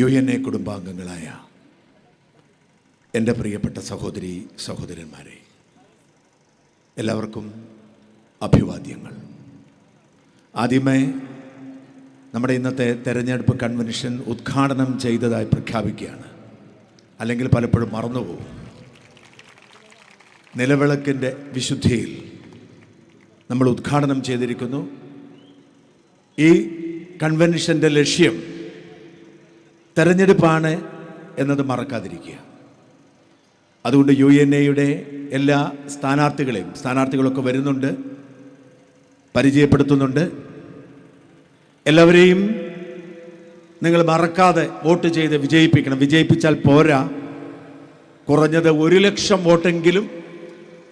U N A കുടുംബാംഗങ്ങളായ എന്റെ പ്രിയപ്പെട്ട സഹോദരി സഹോദരന്മാരെ എല്ലാവർക്കും അഭിവാദ്യങ്ങൾ. ആദ്യമേ നമ്മുടെ ഇന്നത്തെ തെരഞ്ഞെടുപ്പ് കൺവെൻഷൻ ഉദ്ഘാടനം ചെയ്തതായി പ്രഖ്യാപിക്കുകയാണ്. അല്ലെങ്കിൽ പലപ്പോഴും മറന്നുപോകും. നിലവിളക്കിന്റെ വിശുദ്ധിയിൽ നമ്മൾ ഉദ്ഘാടനം ചെയ്തിരിക്കുന്നു. ഈ കൺവെൻഷന്റെ ലക്ഷ്യം തെരഞ്ഞെടുപ്പാണ് എന്നത് മറക്കാതിരിക്കുക. അതുകൊണ്ട് യു എൻ എയുടെ എല്ലാ സ്ഥാനാർത്ഥികളെയും സ്ഥാനാർത്ഥികളൊക്കെ വരുന്നുണ്ട് പരിചയപ്പെടുത്തുന്നുണ്ട്. എല്ലാവരെയും നിങ്ങൾ മറക്കാതെ വോട്ട് ചെയ്ത് വിജയിപ്പിക്കണം. വിജയിപ്പിച്ചാൽ പോരാ. കുറഞ്ഞത് ഒരു ലക്ഷം വോട്ടെങ്കിലും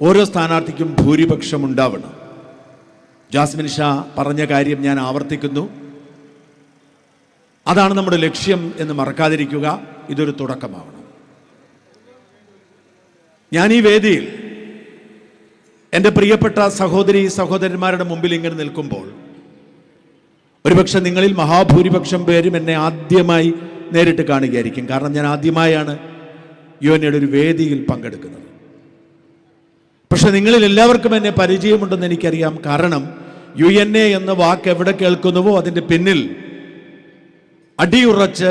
ഓരോ സ്ഥാനാർത്ഥിക്കും ഭൂരിപക്ഷം ഉണ്ടാവണം. ജാസ്മിൻ ഷാ പറഞ്ഞ കാര്യം ഞാൻ ആവർത്തിക്കുന്നു. അതാണ് നമ്മുടെ ലക്ഷ്യം എന്ന് മറക്കാതിരിക്കുക. ഇതൊരു തുടക്കമാവണം. ഞാൻ ഈ വേദിയിൽ എന്റെ പ്രിയപ്പെട്ട സഹോദരി സഹോദരന്മാരുടെ മുമ്പിൽ ഇങ്ങനെ നിൽക്കുമ്പോൾ ഒരുപക്ഷെ നിങ്ങളിൽ മഹാഭൂരിപക്ഷം പേരും എന്നെ ആദ്യമായി നേരിട്ട് കാണുകയായിരിക്കും. കാരണം ഞാൻ ആദ്യമായാണ് യു എൻ ഒരു വേദിയിൽ പങ്കെടുക്കുന്നത്. പക്ഷെ നിങ്ങളിൽ എല്ലാവർക്കും എന്നെ പരിചയമുണ്ടെന്ന് എനിക്കറിയാം. കാരണം യു എൻ എ എന്ന വാക്ക് എവിടെ കേൾക്കുന്നുവോ അതിന്റെ പിന്നിൽ അടിയുറച്ച്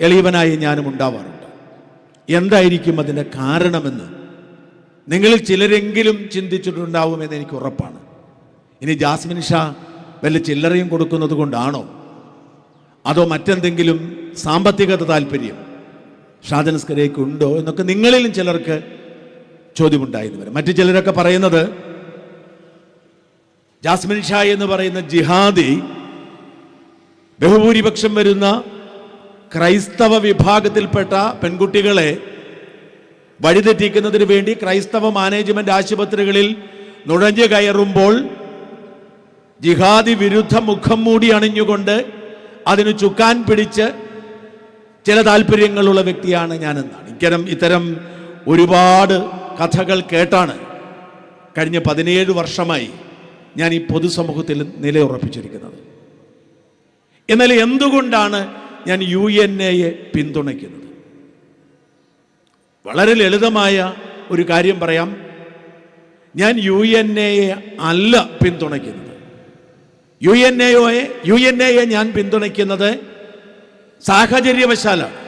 എളിയവനായി ഞാനും ഉണ്ടാവാറുണ്ട്. എന്തായിരിക്കും അതിന്റെ കാരണമെന്ന് നിങ്ങളിൽ ചിലരെങ്കിലും ചിന്തിച്ചിട്ടുണ്ടാവുമെന്ന് എനിക്ക് ഉറപ്പാണ്. ഇനി ജാസ്മിൻ ഷാ വല്ല ചില്ലറയും കൊടുക്കുന്നത് കൊണ്ടാണോ? അതോ മറ്റെന്തെങ്കിലും സാമ്പത്തിക താല്പര്യം ഷാജനസ്കരേക്ക് ഉണ്ടോ എന്നൊക്കെ നിങ്ങളിലും ചിലർക്ക് ചോദ്യമുണ്ടായിരുന്നു വരും. മറ്റു ചിലരൊക്കെ പറയുന്നത് ജാസ്മിൻ ഷാ എന്ന് പറയുന്ന ജിഹാദി ബഹുഭൂരിപക്ഷം വരുന്ന ക്രൈസ്തവ വിഭാഗത്തിൽപ്പെട്ട പെൺകുട്ടികളെ വഴിതെറ്റിക്കുന്നതിന് വേണ്ടി ക്രൈസ്തവ മാനേജ്മെന്റ് ആശുപത്രികളിൽ നുഴഞ്ഞു കയറുമ്പോൾ ജിഹാദി വിരുദ്ധ മുഖം മൂടി അണിഞ്ഞുകൊണ്ട് അതിന് ചുക്കാൻ പിടിച്ച് ചില താല്പര്യങ്ങളുള്ള വ്യക്തിയാണ് ഞാനെന്നാണ്. ഇത്തരം ഇത്തരം ഒരുപാട് കഥകൾ കേട്ടാണ് കഴിഞ്ഞ പതിനേഴ് വർഷമായി ഞാൻ ഈ പൊതുസമൂഹത്തിൽ നിലയുറപ്പിച്ചിരിക്കുന്നത്. എന്നാൽ എന്തുകൊണ്ടാണ് ഞാൻ യു എൻ എയെ പിന്തുണയ്ക്കുന്നത്? വളരെ ലളിതമായ ഒരു കാര്യം പറയാം. ഞാൻ യു എൻ എയെ അല്ല പിന്തുണയ്ക്കുന്നത്. യു എൻ എയെ യു എൻ എയെ ഞാൻ പിന്തുണയ്ക്കുന്നത് സാഹചര്യവശാലാണ്.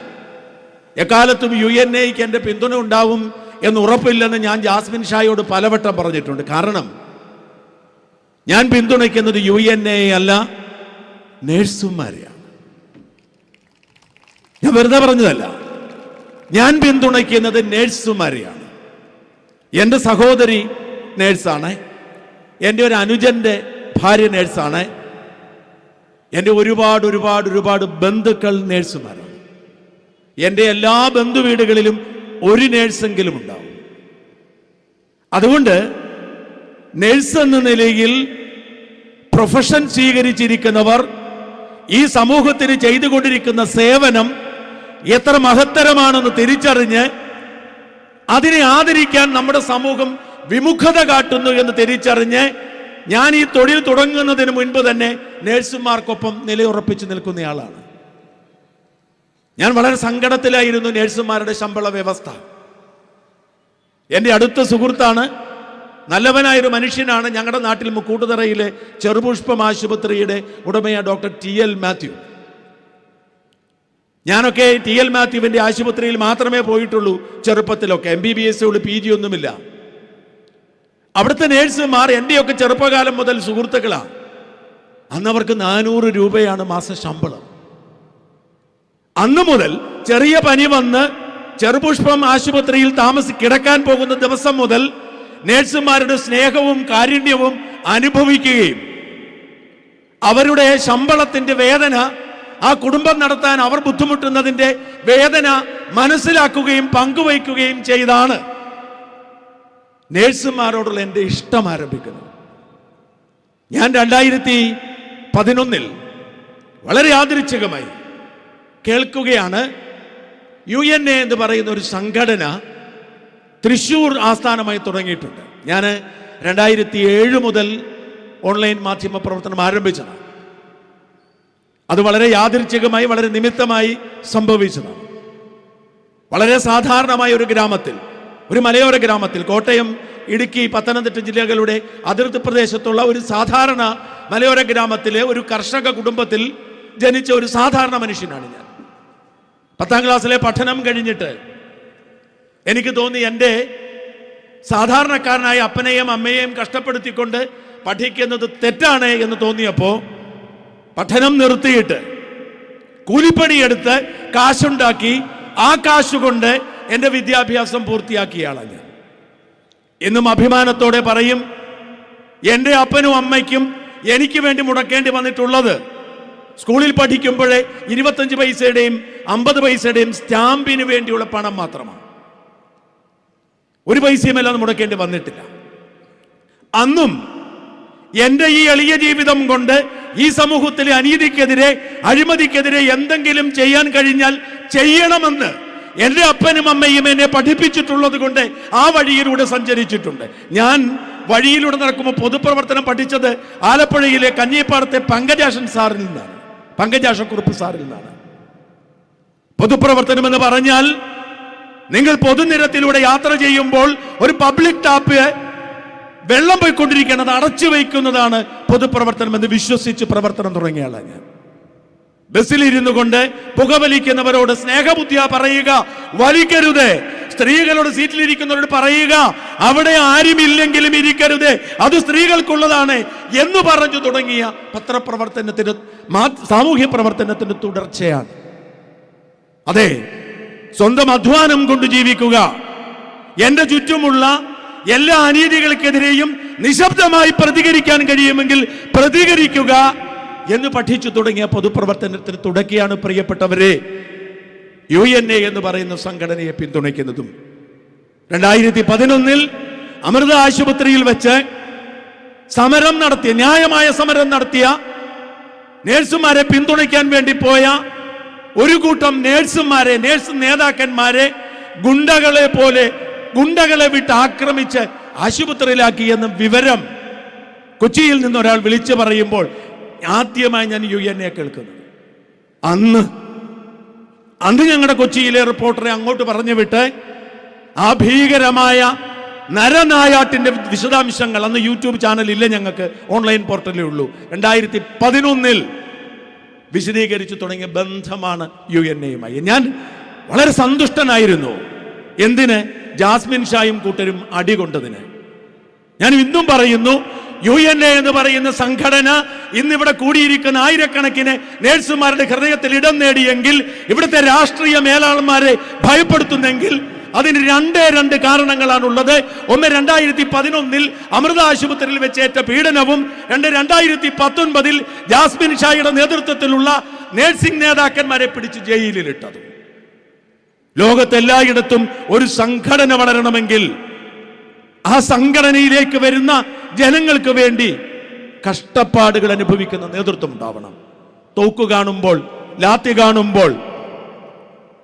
എക്കാലത്തും യു എൻ എക്ക് എന്റെ പിന്തുണ ഉണ്ടാവും എന്ന് ഉറപ്പില്ലെന്ന് ഞാൻ ജാസ്മിൻ ഷായോട് പലവട്ടം പറഞ്ഞിട്ടുണ്ട്. കാരണം ഞാൻ പിന്തുണയ്ക്കുന്നത് യു എൻ എ അല്ല നേഴ്സുമാരെയാണ്. ഞാൻ വെറുതെ പറഞ്ഞതല്ല. ഞാൻ പിന്തുണയ്ക്കുന്നത് നേഴ്സുമാരെയാണ്. എന്റെ സഹോദരി നേഴ്സാണ്. എന്റെ ഒരു അനുജന്റെ ഭാര്യ നേഴ്സാണ്. എന്റെ ഒരുപാട് ഒരുപാട് ഒരുപാട് ബന്ധുക്കൾ നേഴ്സുമാരാണ്. എന്റെ എല്ലാ ബന്ധു വീടുകളിലും ഒരു നേഴ്സെങ്കിലും ഉണ്ടാവും. അതുകൊണ്ട് നേഴ്സ് എന്ന നിലയിൽ പ്രൊഫഷൻ സ്വീകരിച്ചിരിക്കുന്നവർ ഈ സമൂഹത്തിന് ചെയ്തുകൊണ്ടിരിക്കുന്ന സേവനം എത്ര മഹത്തരമാണെന്ന് തിരിച്ചറിഞ്ഞ് അതിനെ ആദരിക്കാൻ നമ്മുടെ സമൂഹം വിമുഖത കാട്ടുന്നു എന്ന് തിരിച്ചറിഞ്ഞ് ഞാൻ ഈ തൊഴിൽ തുടങ്ങുന്നതിന് മുൻപ് തന്നെ നേഴ്സുമാർക്കൊപ്പം നിലയുറപ്പിച്ചു നിൽക്കുന്നയാളാണ്. ഞാൻ വളരെ സങ്കടത്തിലായിരുന്നു നേഴ്സുമാരുടെ ശമ്പള വ്യവസ്ഥ. എന്റെ അടുത്ത സുഹൃത്താണ് നല്ലവനായൊരു മനുഷ്യനാണ് ഞങ്ങളുടെ നാട്ടിൽ മുക്കൂട്ടുതറയിലെ ചെറുപുഷ്പം ആശുപത്രിയുടെ ഉടമയ ഡോക്ടർ ടി എൽ മാത്യു. ഞാനൊക്കെ ടി എൽ മാത്യുവിന്റെ ആശുപത്രിയിൽ മാത്രമേ പോയിട്ടുള്ളൂ ചെറുപ്പത്തിലൊക്കെ. എം ബി ബി എസ് ഉള്ളു പി ജി ഒന്നുമില്ല. അവിടുത്തെ നേഴ്സുമാർ എന്റെയൊക്കെ ചെറുപ്പകാലം മുതൽ സുഹൃത്തുക്കളാണ് അന്ന് അവർക്ക് നാനൂറ് രൂപയാണ് മാസ ശമ്പളം. അന്ന് മുതൽ ചെറിയ പനി വന്ന് ചെറുപുഷ്പം ആശുപത്രിയിൽ താമസി കിടക്കാൻ പോകുന്ന ദിവസം മുതൽ നേഴ്സുമാരുടെ സ്നേഹവും കാരുണ്യവും അനുഭവിക്കുകയും അവരുടെ ശമ്പളത്തിന്റെ വേദന ആ കുടുംബം നടത്താൻ അവർ ബുദ്ധിമുട്ടുന്നതിന്റെ വേദന മനസ്സിലാക്കുകയും പങ്കുവയ്ക്കുകയും ചെയ്താണ് നേഴ്സുമാരോടുള്ള എന്റെ ഇഷ്ടം ആരംഭിക്കുന്നത്. ഞാൻ രണ്ടായിരത്തി പതിനൊന്നിൽ വളരെ യാദൃച്ഛികമായി കേൾക്കുകയാണ്. യു എൻ എ എന്ന് പറയുന്ന ഒരു സംഘടന തൃശൂർ ആസ്ഥാനമായി തുടങ്ങിയിട്ടുണ്ട്. ഞാൻ രണ്ടായിരത്തി ഏഴ് മുതൽ ഓൺലൈൻ മാധ്യമ പ്രവർത്തനം ആരംഭിച്ചതാണ്. അത് വളരെ യാദൃച്ഛികമായി വളരെ നിമിത്തമായി സംഭവിച്ചതാണ്. വളരെ സാധാരണമായ ഒരു ഗ്രാമത്തിൽ ഒരു മലയോര ഗ്രാമത്തിൽ കോട്ടയം ഇടുക്കി പത്തനംതിട്ട ജില്ലകളുടെ അതിർത്തി പ്രദേശത്തുള്ള ഒരു സാധാരണ മലയോര ഗ്രാമത്തിലെ ഒരു കർഷക കുടുംബത്തിൽ ജനിച്ച ഒരു സാധാരണ മനുഷ്യനാണ് ഞാൻ. പത്താം ക്ലാസ്സിലെ പഠനം കഴിഞ്ഞിട്ട് എനിക്ക് തോന്നി എന്റെ സാധാരണക്കാരനായ അപ്പനെയും അമ്മയെയും കഷ്ടപ്പെടുത്തിക്കൊണ്ട് പഠിക്കുന്നത് തെറ്റാണ് എന്ന് തോന്നിയപ്പോൾ പഠനം നിർത്തിയിട്ട് കൂലിപ്പണിയെടുത്ത് കാശുണ്ടാക്കി ആ കാശുകൊണ്ട് എന്റെ വിദ്യാഭ്യാസം പൂർത്തിയാക്കിയ ആളാണ് ഞാൻ. എന്നും അഭിമാനത്തോടെ പറയും എന്റെ അപ്പനും അമ്മയ്ക്കും എനിക്ക് വേണ്ടി മുടക്കേണ്ടി വന്നിട്ടുള്ളത് സ്കൂളിൽ പഠിക്കുമ്പോഴേ ഇരുപത്തഞ്ച് പൈസയുടെയും അമ്പത് പൈസയുടെയും സ്റ്റാമ്പിന് വേണ്ടിയുള്ള പണം മാത്രമാണ്. ഒരു പൈസയും എല്ലാം മുടക്കേണ്ടി വന്നിട്ടില്ല. അന്നും എന്റെ ഈ എളിയ ജീവിതം കൊണ്ട് ഈ സമൂഹത്തിലെ അനീതിക്കെതിരെ അഴിമതിക്കെതിരെ എന്തെങ്കിലും ചെയ്യാൻ കഴിഞ്ഞാൽ ചെയ്യണമെന്ന് എന്റെ അപ്പനും അമ്മയും എന്നെ പഠിപ്പിച്ചിട്ടുള്ളത് കൊണ്ട് ആ വഴിയിലൂടെ സഞ്ചരിച്ചിട്ടുണ്ട്. ഞാൻ വഴിയിലൂടെ നടക്കുമ്പോൾ പൊതുപ്രവർത്തനം പഠിച്ചത് ആലപ്പുഴയിലെ കഞ്ഞിപ്പാടത്തെ പങ്കജാഷൻ സാറിൽ നിന്നാണ്. പങ്കജാഷക്കുറുപ്പ് സാറിൽ നിന്നാണ്. പൊതുപ്രവർത്തനം എന്ന് പറഞ്ഞാൽ നിങ്ങൾ പൊതുനിരത്തിലൂടെ യാത്ര ചെയ്യുമ്പോൾ ഒരു പബ്ലിക് ടാപ്പ് വെള്ളം പോയിക്കൊണ്ടിരിക്കുന്നത് അടച്ചു വയ്ക്കുന്നതാണ് പൊതുപ്രവർത്തനം എന്ന് വിശ്വസിച്ച് പ്രവർത്തനം തുടങ്ങിയ ആളാണ് ഞാൻ. ബസ്സിൽ ഇരുന്നു കൊണ്ട് പുകവലിക്കുന്നവരോട് സ്നേഹബുദ്ധിയ പറയുക വലിക്കരുത്. സ്ത്രീകളോട് സീറ്റിലിരിക്കുന്നവരോട് പറയുക അവിടെ ആരും ഇല്ലെങ്കിലും ഇരിക്കരുത്. അത് സ്ത്രീകൾക്കുള്ളതാണ് എന്ന് പറഞ്ഞു തുടങ്ങിയ പത്രപ്രവർത്തനത്തിന് സാമൂഹ്യ പ്രവർത്തനത്തിന്റെ തുടർച്ചയാണ്. അതെ സ്വന്തം അധ്വാനം കൊണ്ട് ജീവിക്കുക. എന്റെ ചുറ്റുമുള്ള എല്ലാ അനീതികൾക്കെതിരെയും നിശബ്ദമായി പ്രതികരിക്കാൻ കഴിയുമെങ്കിൽ പ്രതികരിക്കുക എന്ന് പഠിച്ചു തുടങ്ങിയ പൊതുപ്രവർത്തനത്തിന് തുടക്കിയാണ് പ്രിയപ്പെട്ടവരെ. യു എൻ എ എന്ന് പറയുന്ന സംഘടനയെ പിന്തുണയ്ക്കുന്നതും. രണ്ടായിരത്തി പതിനൊന്നിൽ അമൃത ആശുപത്രിയിൽ വെച്ച് സമരം നടത്തിയ ന്യായമായ സമരം നടത്തിയ നേഴ്സുമാരെ പിന്തുണയ്ക്കാൻ വേണ്ടി പോയ ഒരു കൂട്ടം നേഴ്സുമാരെ നേഴ്സ് നേതാക്കന്മാരെ ഗുണ്ടകളെ പോലെ ഗുണ്ടകളെ വിട്ട് ആക്രമിച്ച് ആശുപത്രിയിലാക്കി എന്ന വിവരം കൊച്ചിയിൽ നിന്ന് ഒരാൾ വിളിച്ചു പറയുമ്പോൾ ആദ്യമായി ഞാൻ യു എൻ എ കേൾക്കുന്നത്. അന്ന് അന്ന് ഞങ്ങളുടെ കൊച്ചിയിലെ റിപ്പോർട്ടറെ അങ്ങോട്ട് പറഞ്ഞു വിട്ട് ആ ഭീകരമായ നരനായാട്ടിന്റെ വിശദാംശങ്ങൾ അന്ന് യൂട്യൂബ് ചാനൽ ഇല്ല ഞങ്ങൾക്ക് ഓൺലൈൻ പോർട്ടലേ ഉള്ളൂ. രണ്ടായിരത്തി പതിനൊന്നിൽ വിശദീകരിച്ചു തുടങ്ങിയ ബന്ധമാണ് യു എൻ എയുമായി ഞാൻ വളരെ സന്തുഷ്ടനായിരുന്നു. എന്തിന്? ജാസ്മിൻ ഷായും കൂട്ടരും അടി അടികൊണ്ടതിന്. ഞാൻ ഇന്നും പറയുന്നു യു എൻ എ എന്ന് പറയുന്ന സംഘടന ഇന്നിവിടെ കൂടിയിരിക്കുന്ന ആയിരക്കണക്കിന് നേഴ്സുമാരുടെ ഹൃദയത്തിൽ ഇടം നേടിയെങ്കിൽ ഇവിടുത്തെ രാഷ്ട്രീയ മേലാളന്മാരെ ഭയപ്പെടുത്തുന്നെങ്കിൽ അതിന് രണ്ട് രണ്ട് കാരണങ്ങളാണ് ഉള്ളത് ഒന്ന് രണ്ടായിരത്തി പതിനൊന്നിൽ അമൃത ആശുപത്രിയിൽ വെച്ചേറ്റ പീഡനവും രണ്ട് രണ്ടായിരത്തി പത്തൊൻപതിൽ ജാസ്മിൻ ഷായുടെ നേതൃത്വത്തിലുള്ള നേഴ്സിംഗ് നേതാക്കന്മാരെ പിടിച്ച് ജയിലിലിട്ടതും. ലോകത്തെല്ലായിടത്തും ഒരു സംഘടന വളരണമെങ്കിൽ ആ സംഘടനയിലേക്ക് വരുന്ന ജനങ്ങൾക്ക് വേണ്ടി കഷ്ടപ്പാടുകൾ അനുഭവിക്കുന്ന നേതൃത്വം ഉണ്ടാവണം. തോക്ക് കാണുമ്പോൾ ലാത്തി കാണുമ്പോൾ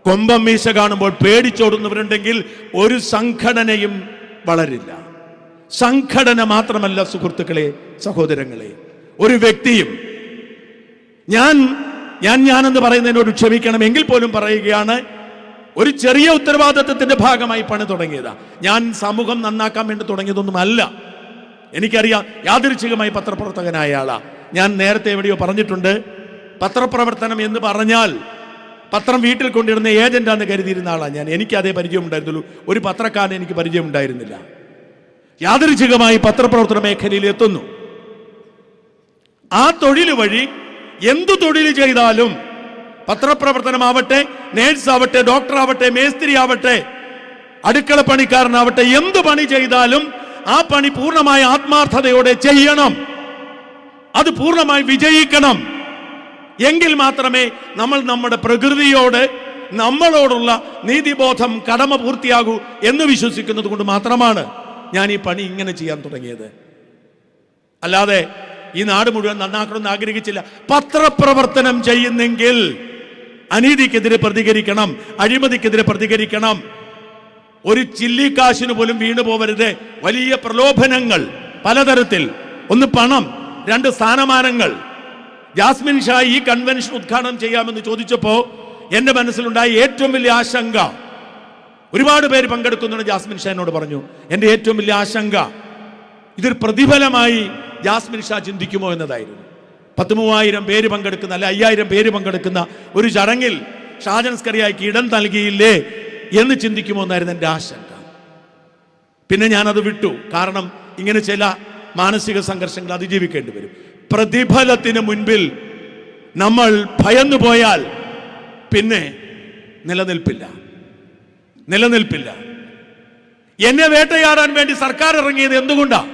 കൊമ്പം മീശ കാണുമ്പോൾ പേടിച്ചോടുന്നവരുണ്ടെങ്കിൽ ഒരു സംഘടനയും വളരില്ല. സംഘടന മാത്രമല്ല സുഹൃത്തുക്കളെ സഹോദരങ്ങളെ. ഒരു വ്യക്തിയും ഞാൻ ഞാൻ ഞാനെന്ന് പറയുന്നതിനോട് ക്ഷമിക്കണം എങ്കിൽ പോലും പറയുകയാണ് ഒരു ചെറിയ ഉത്തരവാദിത്വത്തിന്റെ ഭാഗമായി പണി തുടങ്ങിയതാ. ഞാൻ സമൂഹം നന്നാക്കാൻ വേണ്ടി തുടങ്ങിയതൊന്നും അല്ല എനിക്കറിയാം യാദൃച്ഛികമായി പത്രപ്രവർത്തകനായ ആളാ. ഞാൻ നേരത്തെ എവിടെയോ പറഞ്ഞിട്ടുണ്ട് പത്രപ്രവർത്തനം എന്ന് പറഞ്ഞാൽ പത്രം വീട്ടിൽ കൊണ്ടിരുന്ന ഏജന്റാന്ന് കരുതിയിരുന്ന ആളാണ് ഞാൻ. എനിക്ക് അതേ പരിചയം ഉണ്ടായിരുന്നുള്ളൂ. ഒരു പത്രക്കാരൻ എനിക്ക് പരിചയം ഉണ്ടായിരുന്നില്ല. യാദൃച്ഛികമായി പത്രപ്രവർത്തന മേഖലയിൽ എത്തുന്നു. ആ തൊഴിൽ വഴി എന്തു തൊഴിൽ ചെയ്താലും പത്രപ്രവർത്തനമാവട്ടെ നേഴ്സ് ആവട്ടെ ഡോക്ടർ ആവട്ടെ മേസ്ത്രി ആവട്ടെ അടുക്കള പണിക്കാരനാവട്ടെ എന്ത് പണി ചെയ്താലും ആ പണി പൂർണമായ ആത്മാർത്ഥതയോടെ ചെയ്യണം. അത് പൂർണമായി വിജയിക്കണം. എങ്കിൽ മാത്രമേ നമ്മൾ നമ്മുടെ പ്രകൃതിയോട് നമ്മളോടുള്ള നീതിബോധം കടമ പൂർത്തിയാകൂ എന്ന് വിശ്വസിക്കുന്നത് കൊണ്ട് മാത്രമാണ് ഞാൻ ഈ പണി ഇങ്ങനെ ചെയ്യാൻ തുടങ്ങിയത്. അല്ലാതെ ഈ നാട് മുഴുവൻ നന്നാക്കണമെന്ന് ആഗ്രഹിച്ചില്ല. പത്രപ്രവർത്തനം ചെയ്യുന്നെങ്കിൽ അനീതിക്കെതിരെ പ്രതികരിക്കണം അഴിമതിക്കെതിരെ പ്രതികരിക്കണം. ഒരു ചില്ലിക്കാശിന് പോലും വീണു പോവരുത്. വലിയ പ്രലോഭനങ്ങൾ പലതരത്തിൽ. ഒന്ന് പണം രണ്ട് സ്ഥാനമാനങ്ങൾ. ജാസ്മിൻ ഷാ ഈ കൺവെൻഷൻ ഉദ്ഘാടനം ചെയ്യാമെന്ന് ചോദിച്ചപ്പോൾ എന്റെ മനസ്സിലുണ്ടായ ഏറ്റവും വലിയ ആശങ്ക ഒരുപാട് പേര് പങ്കെടുക്കുന്നുണ്ട് ജാസ്മിൻ ഷാ എന്നോട് പറഞ്ഞു. എന്റെ ഏറ്റവും വലിയ ആശങ്ക ഇതൊരു പ്രതിഫലമായി ജാസ്മിൻ ഷാ ചിന്തിക്കുമോ എന്നതായിരുന്നു. പത്ത് മൂവായിരം പേര് പങ്കെടുക്കുന്ന അല്ലെ അയ്യായിരം പേര് പങ്കെടുക്കുന്ന ഒരു ചടങ്ങിൽ ഷാജൻ സ്കറിയായിക്ക് ഇടം നൽകിയില്ലേ എന്ന് ചിന്തിക്കുമോ എന്നായിരുന്നു എന്റെ ആശങ്ക. പിന്നെ ഞാനത് വിട്ടു. കാരണം ഇങ്ങനെ ചില മാനസിക സംഘർഷങ്ങൾ അതിജീവിക്കേണ്ടി വരും. പ്രതിഫലത്തിന് മുൻപിൽ നമ്മൾ ഭയന്നു പോയാൽ പിന്നെ നിലനിൽപ്പില്ല. നിലനിൽപ്പില്ല. എന്നെ വേട്ടയാടാൻ വേണ്ടി സർക്കാർ ഇറങ്ങിയത് എന്തുകൊണ്ടാ?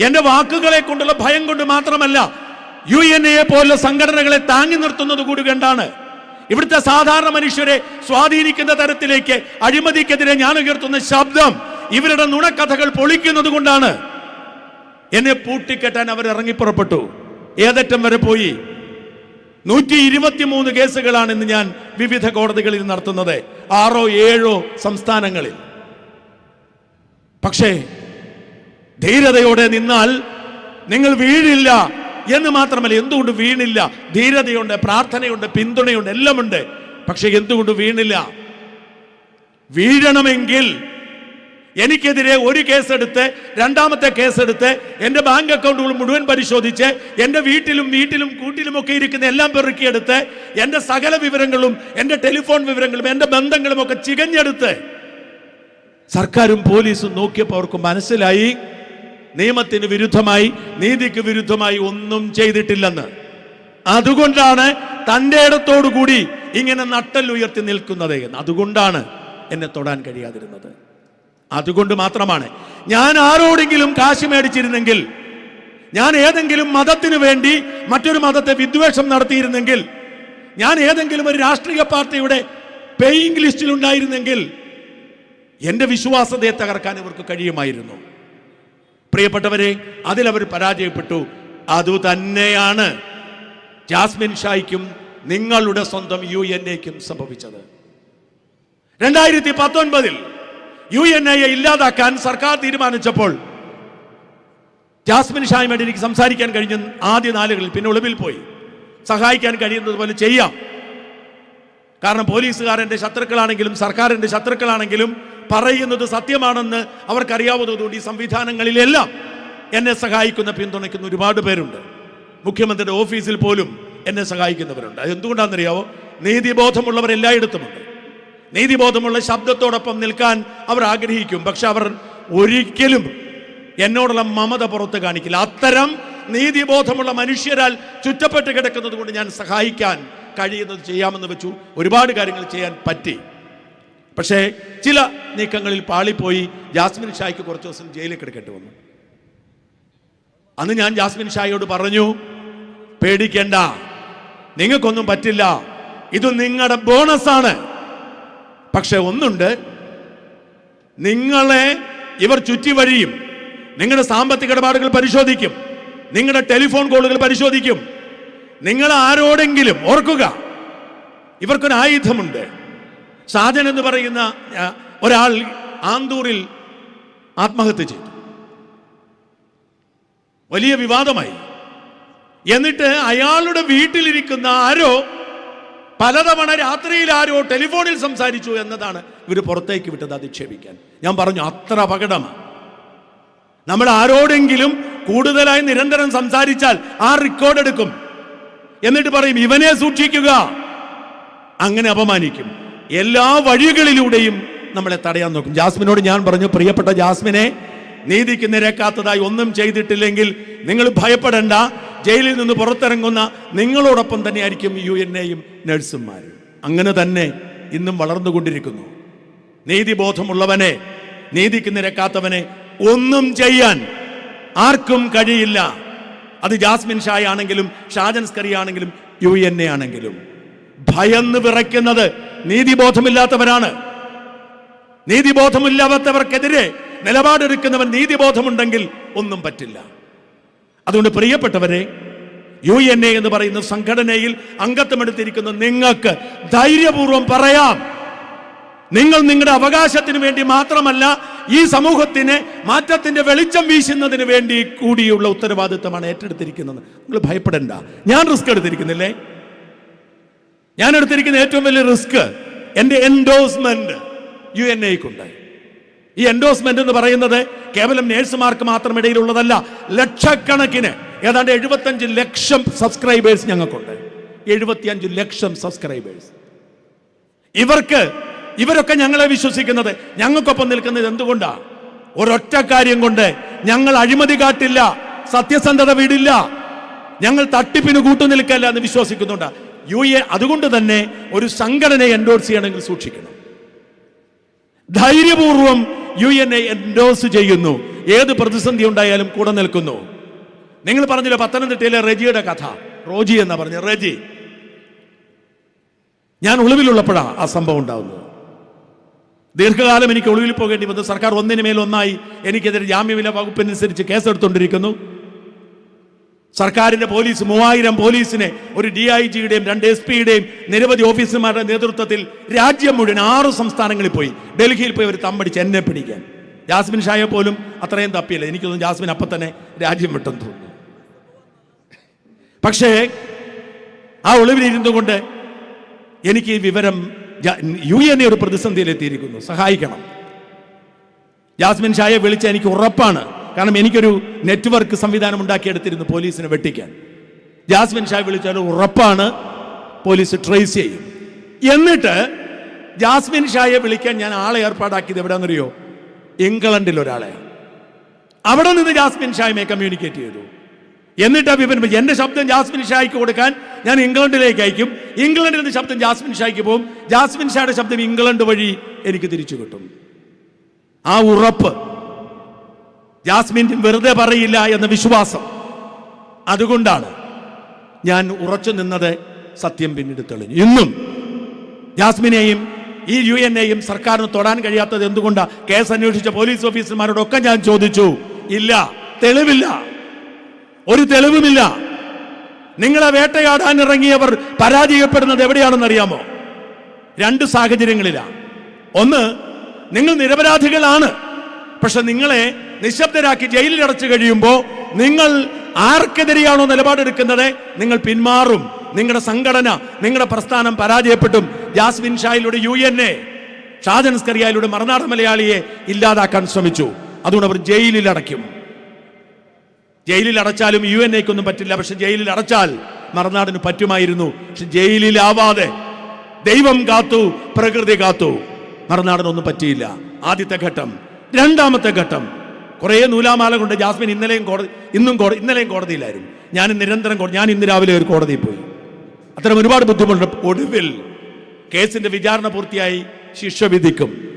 എന്റെ വാക്കുകളെ കൊണ്ടുള്ള ഭയം കൊണ്ട് മാത്രമല്ല യു എൻ എ പോലുള്ള സംഘടനകളെ താങ്ങി നിർത്തുന്നത് കൂടി കണ്ടാണ്. ഇവിടുത്തെ സാധാരണ മനുഷ്യരെ സ്വാധീനിക്കുന്ന തരത്തിലേക്ക് അഴിമതിക്കെതിരെ ഞാൻ ഉയർത്തുന്ന ശബ്ദം ഇവരുടെ നുണക്കഥകൾ പൊളിക്കുന്നത് കൊണ്ടാണ്. എന്നെ പൂട്ടിക്കെട്ടാൻ അവർ ഇറങ്ങിപ്പുറപ്പെട്ടു. ഏതറ്റം വരെ പോയി? നൂറ്റി ഇരുപത്തിമൂന്ന് കേസുകളാണ് ഇന്ന് ഞാൻ വിവിധ കോടതികളിൽ നടത്തുന്നത്. ആറോ ഏഴോ സംസ്ഥാനങ്ങളിൽ. പക്ഷേ ധീരതയോടെ നിന്നാൽ നിങ്ങൾ വീഴില്ല എന്ന് മാത്രമല്ല എന്തുകൊണ്ട് വീണില്ല? ധീരതയുണ്ട് പ്രാർത്ഥനയുണ്ട് പിന്തുണയുണ്ട് എല്ലാമുണ്ട്. പക്ഷെ എന്തുകൊണ്ട് വീണില്ല? വീഴണമെങ്കിൽ എനിക്കെതിരെ ഒരു കേസെടുത്ത് രണ്ടാമത്തെ കേസെടുത്ത് എന്റെ ബാങ്ക് അക്കൗണ്ടുകൾ മുഴുവൻ പരിശോധിച്ച് എന്റെ വീട്ടിലും വീട്ടിലും കൂട്ടിലും ഒക്കെ ഇരിക്കുന്ന എല്ലാം പെറുക്കിയെടുത്ത് എന്റെ സകല വിവരങ്ങളും എന്റെ ടെലിഫോൺ വിവരങ്ങളും എന്റെ ബന്ധങ്ങളും ഒക്കെ ചികഞ്ഞെടുത്ത് സർക്കാരും പോലീസും നോക്കിയപ്പോൾ അവർക്ക് മനസ്സിലായി നിയമത്തിന് വിരുദ്ധമായി നീതിക്ക് വിരുദ്ധമായി ഒന്നും ചെയ്തിട്ടില്ലെന്ന്. അതുകൊണ്ടാണ് തന്റെ ഇടത്തോടു കൂടി ഇങ്ങനെ നട്ടൽ ഉയർത്തി നിൽക്കുന്നത് എന്ന്. അതുകൊണ്ടാണ് എന്നെ തൊടാൻ കഴിയാതിരുന്നത്. അതുകൊണ്ട് മാത്രമാണ്. ഞാൻ ആരോടെങ്കിലും കാശ് മേടിച്ചിരുന്നെങ്കിൽ ഞാൻ ഏതെങ്കിലും മതത്തിനു വേണ്ടി മറ്റൊരു മതത്തെ വിദ്വേഷം നടത്തിയിരുന്നെങ്കിൽ ഞാൻ ഏതെങ്കിലും ഒരു രാഷ്ട്രീയ പാർട്ടിയുടെ പേയിങ് ലിസ്റ്റിൽ ഉണ്ടായിരുന്നെങ്കിൽ എന്റെ വിശ്വാസതയെ തകർക്കാൻ ഇവർക്ക് കഴിയുമായിരുന്നു. പ്രിയപ്പെട്ടവരെ അതിലവർ പരാജയപ്പെട്ടു. അതു തന്നെയാണ് ജാസ്മിൻ ഷായ്ക്കും നിങ്ങളുടെ സ്വന്തം യു എൻ എക്കും സംഭവിച്ചത്. രണ്ടായിരത്തി പത്തൊൻപതിൽ യു എൻ എയെ ഇല്ലാതാക്കാൻ സർക്കാർ തീരുമാനിച്ചപ്പോൾ ജാസ്മിൻ ഷായുമായിട്ട് എനിക്ക് സംസാരിക്കാൻ കഴിഞ്ഞ ആദ്യ നാലുകളിൽ പിന്നെ ഒളിവിൽ പോയി. സഹായിക്കാൻ കഴിയുന്നത് പോലെ ചെയ്യാം. കാരണം പോലീസുകാരന്റെ ശത്രുക്കളാണെങ്കിലും സർക്കാരിന്റെ ശത്രുക്കളാണെങ്കിലും പറയുന്നത് സത്യമാണെന്ന് അവർക്കറിയാവുന്നതുകൊണ്ട് ഈ സംവിധാനങ്ങളിലെല്ലാം എന്നെ സഹായിക്കുന്ന പിന്തുണയ്ക്കുന്ന ഒരുപാട് പേരുണ്ട്. മുഖ്യമന്ത്രിയുടെ ഓഫീസിൽ പോലും എന്നെ സഹായിക്കുന്നവരുണ്ട്. അത് എന്തുകൊണ്ടാണെന്നറിയാവോ നീതിബോധമുള്ളവർ എല്ലായിടത്തുമുണ്ട് നീതിബോധമുള്ള ശബ്ദത്തോടൊപ്പം നിൽക്കാൻ അവർ ആഗ്രഹിക്കും. പക്ഷെ അവർ ഒരിക്കലും എന്നോടുള്ള മമത പുറത്ത് കാണിക്കില്ല. അത്തരം നീതിബോധമുള്ള മനുഷ്യരാൽ ചുറ്റപ്പെട്ട് കിടക്കുന്നത് കൊണ്ട് ഞാൻ സഹായിക്കാൻ കഴിയുന്നത് ചെയ്യാമെന്ന് വെച്ചു. ഒരുപാട് കാര്യങ്ങൾ ചെയ്യാൻ പറ്റി. പക്ഷേ ചില നീക്കങ്ങളിൽ പാളിപ്പോയി ജാസ്മിൻ ഷായ്ക്ക് കുറച്ച് ദിവസം ജയിലിൽ കിടക്കേണ്ടി വന്നു. അന്ന് ഞാൻ ജാസ്മിൻ ഷായോട് പറഞ്ഞു പേടിക്കേണ്ട. നിങ്ങൾക്കൊന്നും പറ്റില്ല. ഇത് നിങ്ങളുടെ ബോണസാണ്. പക്ഷെ ഒന്നുണ്ട്. നിങ്ങളെ ഇവർ ചുറ്റി വഴിയും നിങ്ങളുടെ സാമ്പത്തിക ഇടപാടുകൾ പരിശോധിക്കും. നിങ്ങളുടെ ടെലിഫോൺ കോളുകൾ പരിശോധിക്കും. നിങ്ങൾ ആരോടെങ്കിലും ഓർക്കുക ഇവർക്കൊരു ആയുധമുണ്ട്. സാജൻ എന്ന് പറയുന്ന ഒരാൾ ആന്തൂറിൽ ആത്മഹത്യ ചെയ്തു. വലിയ വിവാദമായി. എന്നിട്ട് അയാളുടെ വീട്ടിലിരിക്കുന്ന ആരോ പലതവണ രാത്രിയിൽ ആരോ ടെലിഫോണിൽ സംസാരിച്ചു എന്നതാണ് ഇവർ പുറത്തേക്ക് വിട്ടത് അധിക്ഷേപിക്കാൻ. ഞാൻ പറഞ്ഞു അത്ര അപകടമാണ് നമ്മൾ ആരോടെങ്കിലും കൂടുതലായി നിരന്തരം സംസാരിച്ചാൽ ആ റെക്കോർഡ് എടുക്കും. എന്നിട്ട് പറയും ഇവനെ സൂക്ഷിക്കുക. അങ്ങനെ അപമാനിക്കും. എല്ലാ വഴികളിലൂടെയും നമ്മളെ തടയാൻ നോക്കും. ജാസ്മിനോട് ഞാൻ പറഞ്ഞു പ്രിയപ്പെട്ട ജാസ്മിനെ നീതിക്ക് നിരക്കാത്തതായി ഒന്നും ചെയ്തിട്ടില്ലെങ്കിൽ നിങ്ങൾ ഭയപ്പെടേണ്ട. ജയിലിൽ നിന്ന് പുറത്തിറങ്ങുന്ന നിങ്ങളോടൊപ്പം തന്നെ ആയിരിക്കും യു എൻ എയും നഴ്സുമാരും. അങ്ങനെ തന്നെ ഇന്നും വളർന്നുകൊണ്ടിരിക്കുന്നു. നീതിബോധമുള്ളവനെ നീതിക്ക് നിരക്കാത്തവനെ ഒന്നും ചെയ്യാൻ ആർക്കും കഴിയില്ല. അത് ജാസ്മിൻ ഷായ് ആണെങ്കിലും ഷാജൻ സ്കറി ആണെങ്കിലും യു എൻ എ ആണെങ്കിലും ഭയന്ന് വിറയ്ക്കുന്നത് നീതിബോധമില്ലാത്തവരാണ്. നീതിബോധമില്ലാത്തവർക്കെതിരെ നിലപാടെടുക്കുന്നവൻ നീതിബോധമുണ്ടെങ്കിൽ ഒന്നും പറ്റില്ല. അതുകൊണ്ട് പ്രിയപ്പെട്ടവരെ യു എൻ എ എന്ന് പറയുന്ന സംഘടനയിൽ അംഗത്വമെടുത്തിരിക്കുന്ന നിങ്ങൾക്ക് ധൈര്യപൂർവം പറയാം. നിങ്ങൾ നിങ്ങളുടെ അവകാശത്തിന് വേണ്ടി മാത്രമല്ല ഈ സമൂഹത്തിന് മാറ്റത്തിന്റെ വെളിച്ചം വീശുന്നതിന് വേണ്ടി കൂടിയുള്ള ഉത്തരവാദിത്തമാണ് ഏറ്റെടുത്തിരിക്കുന്നത്. നിങ്ങൾ ഭയപ്പെടണ്ട. ഞാൻ റിസ്ക് എടുത്തിരിക്കുന്നില്ലേ? ഞാൻ എടുത്തിരിക്കുന്ന ഏറ്റവും വലിയ റിസ്ക് എന്റെ എൻഡോസ്മെന്റ് യു എൻ എക്കുണ്ട് ഈ എൻഡോസ്മെന്റ് എന്ന് പറയുന്നത് കേവലം നേഴ്സുമാർക്ക് മാത്രം ഇടയിലുള്ളതല്ല ലക്ഷക്കണക്കിന് ഏതാണ്ട് എഴുപത്തഞ്ച് ലക്ഷം സബ്സ്ക്രൈബേഴ്സ് ഞങ്ങൾക്കുണ്ട്. എഴുപത്തിയഞ്ച് ലക്ഷം സബ്സ്ക്രൈബേഴ്സ് ഇവർക്ക് ഇവരൊക്കെ ഞങ്ങളെ വിശ്വസിക്കുന്നത് ഞങ്ങൾക്കൊപ്പം നിൽക്കുന്നത് എന്തുകൊണ്ടാ? ഒരൊറ്റ കാര്യം കൊണ്ട് ഞങ്ങൾ അഴിമതി കാട്ടില്ല സത്യസന്ധത വിടില്ല ഞങ്ങൾ തട്ടിപ്പിന് കൂട്ടു നിൽക്കല്ല എന്ന് വിശ്വസിക്കുന്നുണ്ട്. യു എ അതുകൊണ്ട് തന്നെ ഒരു സംഘടനയെ എൻഡോഴ്സ് ചെയ്യണമെങ്കിൽ സൂക്ഷിക്കണം. ധൈര്യപൂർവം യു എൻ എ എൻഡോസ് ചെയ്യുന്നു. ഏത് പ്രതിസന്ധി ഉണ്ടായാലും കൂടെ നിൽക്കുന്നു. നിങ്ങൾ പറഞ്ഞില്ല പത്തനംതിട്ടയിലെ റെജിയുടെ കഥ? റോജി എന്നാ പറഞ്ഞ റെജി. ഞാൻ ഒളിവിലുള്ളപ്പോഴാണ് ആ സംഭവം ഉണ്ടാകുന്നത് ദീർഘകാലം എനിക്ക് ഒളിവിൽ പോകേണ്ടി വന്നു. സർക്കാർ ഒന്നിനു മേലൊന്നായി എനിക്കെതിരെ ജാമ്യവില വകുപ്പനുസരിച്ച് കേസെടുത്തുകൊണ്ടിരിക്കുന്നു സർക്കാരിന്റെ പോലീസ് മൂവായിരം പോലീസിനെ ഒരു ഡി ഐ ജിയുടെയും രണ്ട് എസ് പിയുടെയും നിരവധി ഓഫീസർമാരുടെ നേതൃത്വത്തിൽ രാജ്യം മുഴുവൻ ആറ് സംസ്ഥാനങ്ങളിൽ പോയി. ഡൽഹിയിൽ പോയി അവർ തമ്പടിച്ച് എന്നെ പിടിക്കാൻ. ജാസ്മിൻ ഷായെ പോലും അത്രയും തപ്പിയില്ല. എനിക്കൊന്നും ജാസ്മിൻ അപ്പം തന്നെ രാജ്യം വിട്ടെന്ന് തോന്നുന്നു. പക്ഷേ ആ ഒളിവിലിരുന്നു കൊണ്ട് എനിക്ക് ഈ വിവരം യു എൻ ഒരു പ്രതിസന്ധിയിലെത്തിയിരിക്കുന്നു. സഹായിക്കണം. ജാസ്മിൻ ഷായെ വിളിച്ച എനിക്ക് ഉറപ്പാണ്. കാരണം എനിക്കൊരു നെറ്റ്വർക്ക് സംവിധാനം ഉണ്ടാക്കിയെടുത്തിരുന്നു പോലീസിനെ വെട്ടിക്കാൻ. ജാസ്മിൻ ഷാ വിളിച്ചാൽ ഉറപ്പാണ് പോലീസ് ട്രേസ് ചെയ്യും. എന്നിട്ട് ജാസ്മിൻ ഷായെ വിളിക്കാൻ ഞാൻ ആളെ ഏർപ്പാടാക്കിയത് എവിടെയാണെന്നറിയോ? ഇംഗ്ലണ്ടിൽ ഒരാളെ. അവിടെ നിന്ന് ജാസ്മിൻ ഷായുമായി കമ്മ്യൂണിക്കേറ്റ് ചെയ്തു. എന്നിട്ട് എന്റെ ശബ്ദം ജാസ്മിൻ ഷായ്ക്ക് കൊടുക്കാൻ ഞാൻ ഇംഗ്ലണ്ടിലേക്ക് അയക്കും. ഇംഗ്ലണ്ടിൽ നിന്ന് ശബ്ദം ജാസ്മിൻ ഷായ്ക്ക് പോകും. ജാസ്മിൻ ഷായുടെ ശബ്ദം ഇംഗ്ലണ്ട് വഴി എനിക്ക് തിരിച്ചു കിട്ടും. ആ ഉറപ്പ് ജാസ്മിൻ വെറുതെ പറയില്ല എന്ന വിശ്വാസം. അതുകൊണ്ടാണ് ഞാൻ ഉറച്ചു നിന്നത് സത്യം പിന്നീട് തെളിഞ്ഞു. ഇന്നും ജാസ്മിനെയും ഈ യു എൻ എയും സർക്കാരിന് തൊടാൻ കഴിയാത്തത് എന്തുകൊണ്ടാണ് കേസ് അന്വേഷിച്ച പോലീസ് ഓഫീസർമാരോടൊക്കെ ഞാൻ ചോദിച്ചു. ഇല്ല തെളിവില്ല. ഒരു തെളിവുമില്ല. നിങ്ങളെ വേട്ടയാടാൻ ഇറങ്ങിയവർ പരാജയപ്പെടുന്നത് എവിടെയാണെന്ന് അറിയാമോ? രണ്ട് സാഹചര്യങ്ങളിലാണ് ഒന്ന് നിങ്ങൾ നിരപരാധികളാണ്. പക്ഷെ നിങ്ങളെ നിശബ്ദരാക്കി ജയിലിൽ അടച്ചു കഴിയുമ്പോൾ നിങ്ങൾ ആർക്കെതിരെയാണോ നിലപാടെടുക്കുന്നത്? നിങ്ങൾ പിന്മാറും. നിങ്ങളുടെ സംഘടന നിങ്ങളുടെ പ്രസ്ഥാനം പരാജയപ്പെട്ടും. ജാസ്മിൻ ഷായിലൂടെ യു എൻ എ ഷാജൻ സ്കറിയായിലൂടെ മറുനാട് മലയാളിയെ ഇല്ലാതാക്കാൻ ശ്രമിച്ചു. അതുകൊണ്ട് അവർ ജയിലിൽ അടയ്ക്കും. ജയിലിൽ അടച്ചാലും യു എൻ എക്കൊന്നും പറ്റില്ല. പക്ഷെ ജയിലിൽ അടച്ചാൽ മറുനാടിന് പറ്റുമായിരുന്നു. പക്ഷെ ജയിലിലാവാതെ ദൈവം കാത്തു പ്രകൃതി കാത്തു. മറുനാടിനൊന്നും പറ്റിയില്ല. ആദ്യത്തെ ഘട്ടം രണ്ടാമത്തെ ഘട്ടം. കുറേ നൂലാമാല കൊണ്ട് ജാസ്മിൻ ഇന്നലെയും കോടതി ഇന്നും കോടതി ഇന്നലെയും കോടതിയിലായിരുന്നു. ഞാൻ നിരന്തരം കോടതി ഞാൻ ഇന്ന് രാവിലെ ഒരു കോടതിയിൽ പോയി. അത്തരം ഒരുപാട് ബുദ്ധിമുട്ട് ഒടുവിൽ കേസിന്റെ വിചാരണ പൂർത്തിയായി ശിക്ഷ വിധിക്കും.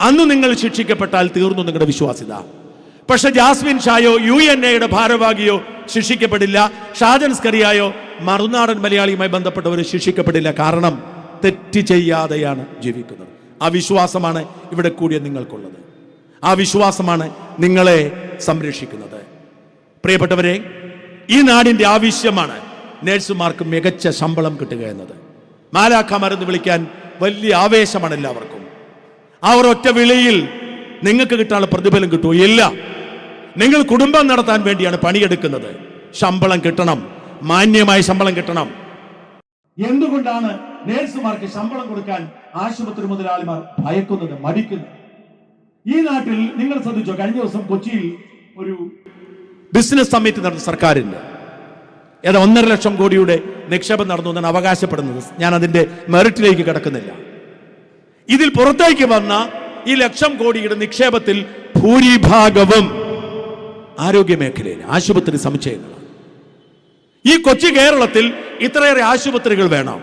അന്ന് നിങ്ങൾ ശിക്ഷിക്കപ്പെട്ടാൽ തീർന്നു നിങ്ങളുടെ വിശ്വാസ്യത. പക്ഷെ ജാസ്മിൻ ഷായോ യു എൻ എയുടെ ഭാരവാഹിയോ ശിക്ഷിക്കപ്പെടില്ല. ഷാജൻ സ്കറിയായോ മറുനാടൻ മലയാളിയുമായി ബന്ധപ്പെട്ടവർ ശിക്ഷിക്കപ്പെടില്ല. കാരണം തെറ്റ് ചെയ്യാതെയാണ് ജീവിക്കുന്നത്. ആ വിശ്വാസമാണ് ഇവിടെ കൂടിയ നിങ്ങൾക്കുള്ളത്. ആ വിശ്വാസമാണ് നിങ്ങളെ സംരക്ഷിക്കുന്നത്. പ്രിയപ്പെട്ടവരെ ഈ നാടിന്റെ ആവശ്യമാണ് നേഴ്സുമാർക്ക് മികച്ച ശമ്പളം കിട്ടുക എന്നത്. മാലാഖമാരെന്ന് വിളിക്കാൻ വലിയ ആവേശമാണ് എല്ലാവർക്കും. ആ ഒരൊറ്റ വിളിയിൽ നിങ്ങൾക്ക് കിട്ടാനുള്ള പ്രതിഫലം കിട്ടുമോ? ഇല്ല. നിങ്ങൾ കുടുംബം നടത്താൻ വേണ്ടിയാണ് പണിയെടുക്കുന്നത്. ശമ്പളം കിട്ടണം. മാന്യമായ ശമ്പളം കിട്ടണം. എന്തുകൊണ്ടാണ് നേഴ്സുമാർക്ക് ശമ്പളം കൊടുക്കാൻ ആശുപത്രി മുതലാളിമാർ ഭയക്കുന്നത് മടിക്കുന്നത്? ഈ നാട്ടിൽ നിങ്ങൾ ശ്രദ്ധിച്ചോ കഴിഞ്ഞ ദിവസം കൊച്ചിയിൽ ഒരു ബിസിനസ് സമ്മിറ്റ് നടന്നു സർക്കാരിന്റെ ഏതാ ഒന്നര ലക്ഷം കോടിയുടെ നിക്ഷേപം നടന്നു എന്നാണ് അവകാശപ്പെടുന്നത്. ഞാൻ അതിന്റെ മെറിറ്റിലേക്ക് കിടക്കുന്നില്ല. ഇതിൽ പുറത്തേക്ക് വന്ന ഈ ലക്ഷം കോടിയുടെ നിക്ഷേപത്തിൽ ഭൂരിഭാഗവും ആരോഗ്യ മേഖലയിൽ ആശുപത്രി സമുച്ചയങ്ങളാണ്. ഈ കൊച്ചി കേരളത്തിൽ ഇത്രയേറെ ആശുപത്രികൾ വേണം.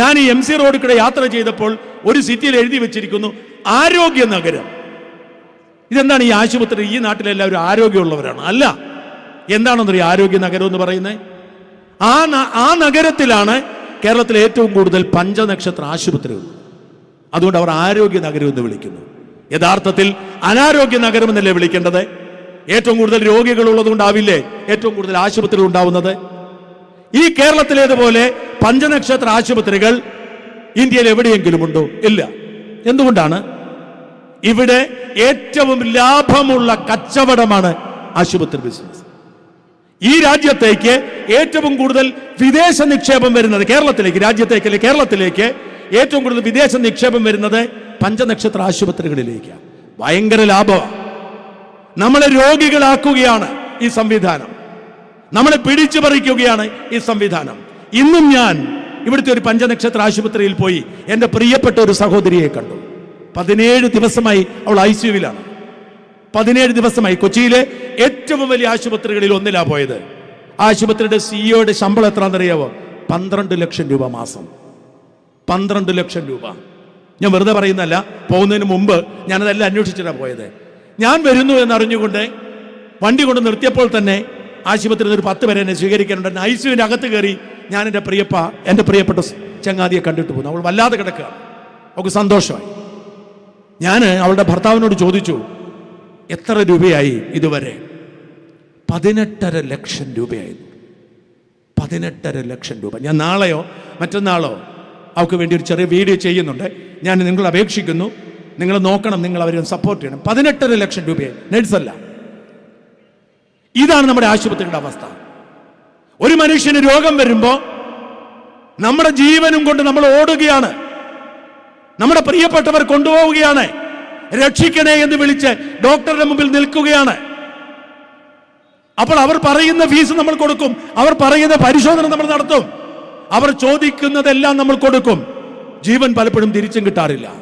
ഞാൻ ഈ എം സി റോഡിൽ കൂടെ യാത്ര ചെയ്തപ്പോൾ ഒരു സിറ്റിയിൽ എഴുതി വെച്ചിരിക്കുന്നു ആരോഗ്യ നഗരം. ഇതെന്താണ് ഈ ആശുപത്രി? ഈ നാട്ടിലെല്ലാവരും ആരോഗ്യമുള്ളവരാണ്. അല്ല എന്താണെന്നറിയോ ആരോഗ്യ നഗരം എന്ന് പറയുന്നത് ആ ആ നഗരത്തിലാണ് കേരളത്തിലെ ഏറ്റവും കൂടുതൽ പഞ്ചനക്ഷത്ര ആശുപത്രികൾ. അതുകൊണ്ട് അവർ ആരോഗ്യ നഗരം എന്ന് വിളിക്കുന്നു. യഥാർത്ഥത്തിൽ അനാരോഗ്യ നഗരം എന്നല്ലേ വിളിക്കേണ്ടത്? ഏറ്റവും കൂടുതൽ രോഗികൾ ഉള്ളതുകൊണ്ടാവില്ലേ ഏറ്റവും കൂടുതൽ ആശുപത്രികൾ ഉണ്ടാവുന്നത്? ഈ കേരളത്തിലേതുപോലെ പഞ്ചനക്ഷത്ര ആശുപത്രികൾ ഇന്ത്യയിൽ എവിടെയെങ്കിലും ഉണ്ടോ? ഇല്ല. എന്തുകൊണ്ടാണ്? ഇവിടെ ഏറ്റവും ലാഭമുള്ള കച്ചവടമാണ് ആശുപത്രി ബിസിനസ്. ഈ രാജ്യത്തേക്ക് ഏറ്റവും കൂടുതൽ വിദേശ നിക്ഷേപം വരുന്നത് കേരളത്തിലേക്ക് രാജ്യത്തേക്ക് അല്ലെങ്കിൽ കേരളത്തിലേക്ക്? ഏറ്റവും കൂടുതൽ വിദേശ നിക്ഷേപം വരുന്നത് പഞ്ചനക്ഷത്ര ആശുപത്രികളിലേക്കാണ്. ഭയങ്കര ലാഭമാണ് നമ്മളെ രോഗികളാക്കുകയാണ് ഈ സംവിധാനം. നമ്മളെ പിടിച്ചു പറിക്കുകയാണ് ഈ സംവിധാനം. ഇന്നും ഞാൻ ഇവിടുത്തെ ഒരു പഞ്ചനക്ഷത്ര ആശുപത്രിയിൽ പോയി എന്റെ പ്രിയപ്പെട്ട ഒരു സഹോദരിയെ കണ്ടു. പതിനേഴ് ദിവസമായി അവൾ ഐ സിയുവിലാണ് പതിനേഴ് ദിവസമായി കൊച്ചിയിലെ ഏറ്റവും വലിയ ആശുപത്രികളിൽ ഒന്നിലാ പോയത്. ആശുപത്രിയുടെ സിഇഒയുടെ ശമ്പളം എത്രയാണെന്നറിയാവോ പന്ത്രണ്ട് ലക്ഷം രൂപ മാസം. പന്ത്രണ്ട് ലക്ഷം രൂപ. ഞാൻ വെറുതെ പറയുന്നല്ല പോകുന്നതിന് മുമ്പ് ഞാനതെല്ലാം അന്വേഷിച്ചിട്ടാണ് പോയത്. ഞാൻ വരുന്നു എന്നറിഞ്ഞുകൊണ്ട് വണ്ടി കൊണ്ട് നിർത്തിയപ്പോൾ തന്നെ ആശുപത്രിയിൽ ഒരു പത്ത് പേരെ എന്നെ സ്വീകരിക്കാനുണ്ട് ഐ സിയുവിന്റെ അകത്ത് കയറി ഞാൻ എന്റെ പ്രിയപ്പ എന്റെ പ്രിയപ്പെട്ട ചങ്ങാതിയെ കണ്ടിട്ട് പോകുന്നു അവൾ വല്ലാതെ കിടക്കുക അവൾക്ക് സന്തോഷമായി. ഞാൻ അവളുടെ ഭർത്താവിനോട് ചോദിച്ചു എത്ര രൂപയായി ഇതുവരെ? പതിനെട്ടര ലക്ഷം രൂപയായിരുന്നു. പതിനെട്ടര ലക്ഷം രൂപ. ഞാൻ നാളെയോ മറ്റന്നാളോ? അവൾക്ക് വേണ്ടി ഒരു ചെറിയ വീഡിയോ ചെയ്യുന്നുണ്ട്. ഞാൻ നിങ്ങൾ അപേക്ഷിക്കുന്നു. നിങ്ങൾ നോക്കണം നിങ്ങൾ അവരെ സപ്പോർട്ട് ചെയ്യണം. പതിനെട്ടര ലക്ഷം രൂപയായി നഴ്സല്ല ഇതാണ് നമ്മുടെ ആശുപത്രിയുടെ അവസ്ഥ. ഒരു മനുഷ്യന് രോഗം വരുമ്പോൾ നമ്മുടെ ജീവനും കൊണ്ട് നമ്മൾ ഓടുകയാണ്. നമ്മുടെ പ്രിയപ്പെട്ടവർ കൊണ്ടുപോവുകയാണ്. രക്ഷിക്കണേ എന്ന് വിളിച്ച് ഡോക്ടറുടെ മുമ്പിൽ നിൽക്കുകയാണ്. അപ്പോൾ അവർ പറയുന്ന ഫീസ് നമ്മൾ കൊടുക്കും. അവർ പറയുന്ന പരിശോധന നമ്മൾ നടത്തും. അവർ ചോദിക്കുന്നതെല്ലാം നമ്മൾ കൊടുക്കും. ജീവൻ പലപ്പോഴും തിരിച്ചും കിട്ടാറില്ല.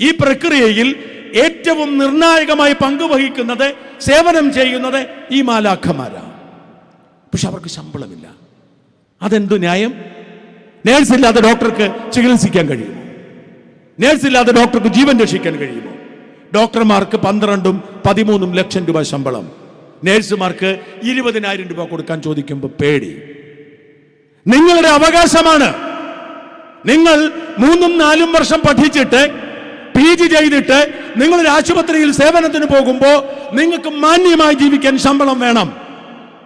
ഈ പ്രക്രിയയിൽ ഏറ്റവും നിർണായകമായി പങ്കുവഹിക്കുന്നത് സേവനം ചെയ്യുന്നത് ഈ മാലാഖമാരാണ് പക്ഷെ അവർക്ക് ശമ്പളമില്ല. അതെന്തു ന്യായം? നേഴ്സ് ഇല്ലാതെ ഡോക്ടർക്ക് ചികിത്സിക്കാൻ കഴിയുമോ? നേഴ്സ് ഇല്ലാതെ ഡോക്ടർക്ക് ജീവൻ രക്ഷിക്കാൻ കഴിയുമോ? ഡോക്ടർമാർക്ക് പന്ത്രണ്ടും പതിമൂന്നും ലക്ഷം രൂപ ശമ്പളം. നേഴ്സുമാർക്ക് ഇരുപതിനായിരം രൂപ കൊടുക്കാൻ ചോദിക്കുമ്പോൾ പേടി. നിങ്ങളുടെ അവകാശമാണ്. നിങ്ങൾ മൂന്നും നാലും വർഷം പഠിച്ചിട്ട് പി ജി ചെയ്തിട്ട് നിങ്ങളൊരു ആശുപത്രിയിൽ സേവനത്തിന് പോകുമ്പോൾ നിങ്ങൾക്ക് മാന്യമായി ജീവിക്കാൻ ശമ്പളം വേണം.